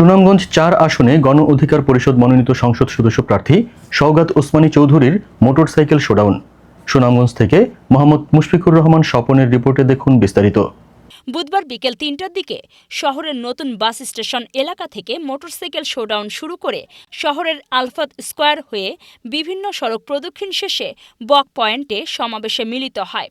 সুনামগঞ্জ চার আসনে গণ অধিকার পরিষদ মনোনীত সংসদ সদস্য প্রার্থী সওগাত ওসমানী চৌধুরীর মোটরসাইকেল শোডাউন। সুনামগঞ্জ থেকে মোহাম্মদ মুশফিকুর রহমান স্বপনের রিপোর্টে দেখুন বিস্তারিত। বুধবার বিকেল তিনটার দিকে শহরের নতুন বাস স্টেশন এলাকা থেকে মোটরসাইকেল শোডাউন শুরু করে শহরের আলফাত স্কোয়ার হয়ে বিভিন্ন সড়ক প্রদক্ষিণ শেষে বক পয়েন্টে সমাবেশে মিলিত হয়।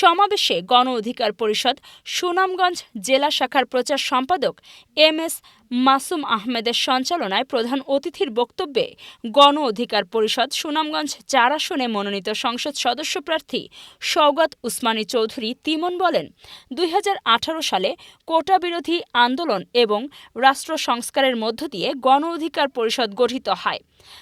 সমাবেশে গণ অধিকার পরিষদ সুনামগঞ্জ জেলা শাখার প্রচার সম্পাদক এম এস মাসুম আহমেদের সঞ্চালনায় প্রধান অতিথির বক্তব্যে গণ অধিকার পরিষদ সুনামগঞ্জ চার আসনে মনোনীত সংসদ সদস্য প্রার্থী সওগাত উসমানী চৌধুরী তিমন বলেন, দুই হাজার আঠারো সালে কোটা বিরোধী আন্দোলন এবং রাষ্ট্র সংস্কারের মধ্য দিয়ে গণ অধিকার পরিষদ গঠিত হয়।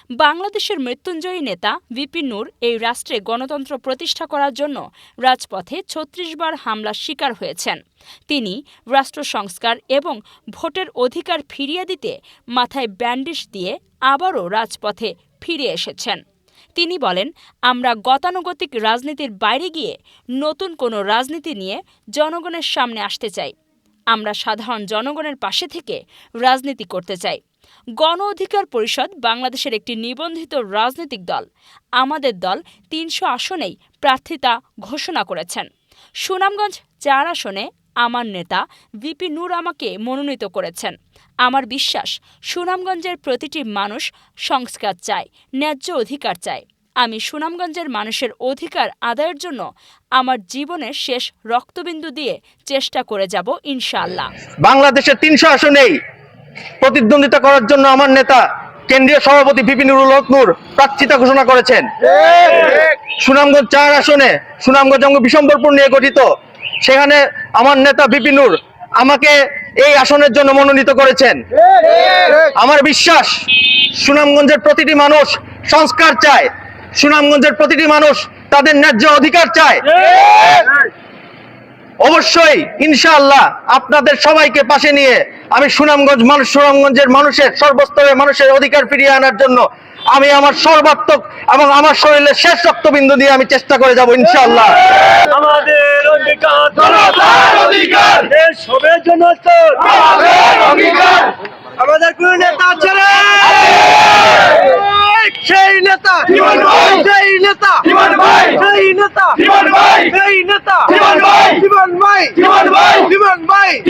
বাংলাদেশের মৃত্যুঞ্জয়ী নেতা ভিপি নূর এই রাষ্ট্রে গণতন্ত্র প্রতিষ্ঠা করার জন্য রাজপথে ছত্রিশ বার হামলার শিকার হয়েছেন। তিনি রাষ্ট্র সংস্কার এবং ভোটের অধিকার ফিরিয়ে দিতে, মাথায় ব্যান্ডেজ দিয়ে আবারও রাজপথে ফিরে এসেছেন। তিনি বলেন, আমরা গতানুগতিক রাজনীতির বাইরে গিয়ে নতুন কোনো রাজনীতি নিয়ে জনগণের সামনে আসতে চাই। আমরা সাধারণ জনগণের পাশে থেকে রাজনীতি করতে চাই। গণ অধিকার পরিষদ বাংলাদেশের একটি নিবন্ধিত রাজনৈতিক দল। আমাদের দল তিনশো আসনেই প্রার্থিতা ঘোষণা করেছেন। সুনামগঞ্জ চার আসনে আমার নেতা ভিপি নূর আমাকে মনোনীত করেছেন। আমার বিশ্বাস, সুনামগঞ্জের প্রতিটি মানুষ সংস্কার চায়, ন্যায্য অধিকার চায়। আমি সুনামগঞ্জের মানুষের অধিকার আদায়ের জন্য আমার জীবনের শেষ রক্তবিন্দু দিয়ে চেষ্টা করে যাব ইনশাআল্লাহ। বাংলাদেশের তিনশো আসনেই প্রতিদ্বন্দ্বিতা করার জন্য আমার নেতা কেন্দ্রীয় সভাপতি বিপিনুরুল হক নূর প্রার্থিতা ঘোষণা করেছেন। সুনামগঞ্জ চার আসনে, সুনামগঞ্জ অঙ্গ বিশম্বরপুর নিয়ে গঠিত। সেখানে আমার নেতা বিপিনুর আমাকে এই আসনের জন্য মনোনীত করেছেন। আমার বিশ্বাস, সুনামগঞ্জের প্রতিটি মানুষ সংস্কার চায়। সুনামগঞ্জের প্রতিটি মানুষ তাদের ন্যায্য অধিকার চায়। অবশ্যই, ইনশাআল্লাহ আপনাদের সবাইকে পাশে নিয়ে আমি সুনামগঞ্জ মানুষ, সুনামগঞ্জের মানুষের, সর্বস্তরের মানুষের অধিকার ফিরিয়ে আনার জন্য আমি আমার সর্বাত্মক এবং আমার শরীরের শেষ রক্তবিন্দু দিয়ে আমি চেষ্টা করে যাব, ইনশাআল্লাহ। আমাদের অধিকার অধিকার। দেশ সবের জন্য আমাদের কোন নেতা আছে রে? সেই নেতা। জীবন ভাই! সেই নেতা। জীবন ভাই! সেই নেতা। জীবন ভাই! সেই নেতা। জীবন ভাই। জীবন ভাই! জীবন ভাই। জীবন ভাই।